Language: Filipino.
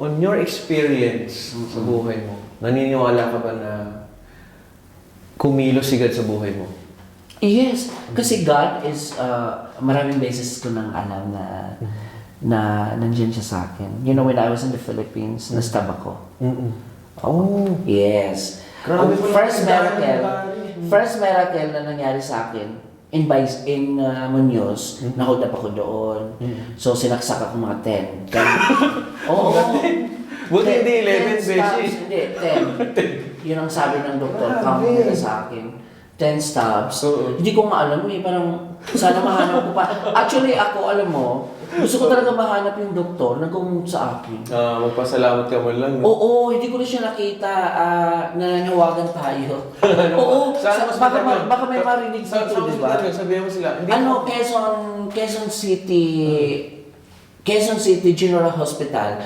On your experience sa buhay mo, naniniwala ka ba na kumilos si God sa buhay mo? Yes, kasi God is, uh, maraming beses ko nang alam na na nandiyan siya sa akin. You know, when I was in the Philippines, nastab ako. Mm-mm. Oh. Yes. Grabe pala first miracle, first miracle na nangyari sa akin, in Bais, in uh, Muñoz, na-hold up ako doon. So, sinaksak ako mga 10. Oo. Buti Ten- hindi 11 ten stabs, beses. Hindi, 10. Yun ang sabi ng doktor, count nila sa akin. 10 stabs. Oo. Hindi ko nga alam eh, parang sana mahanap ko pa. Actually, ako, alam mo, gusto ko talaga mahanap yung doktor na kung sa akin. Ah, magpasalamat ka mo lang. no? Oo, hindi ko na siya nakita ah, nananawagan tayo. Oo, Saan sa, mas baka, ma- baka may marinig Sa- dito, saan di ba? matagal? Sabihan mo sila. Hindi Ano, Quezon, Quezon City, Quezon City General Hospital.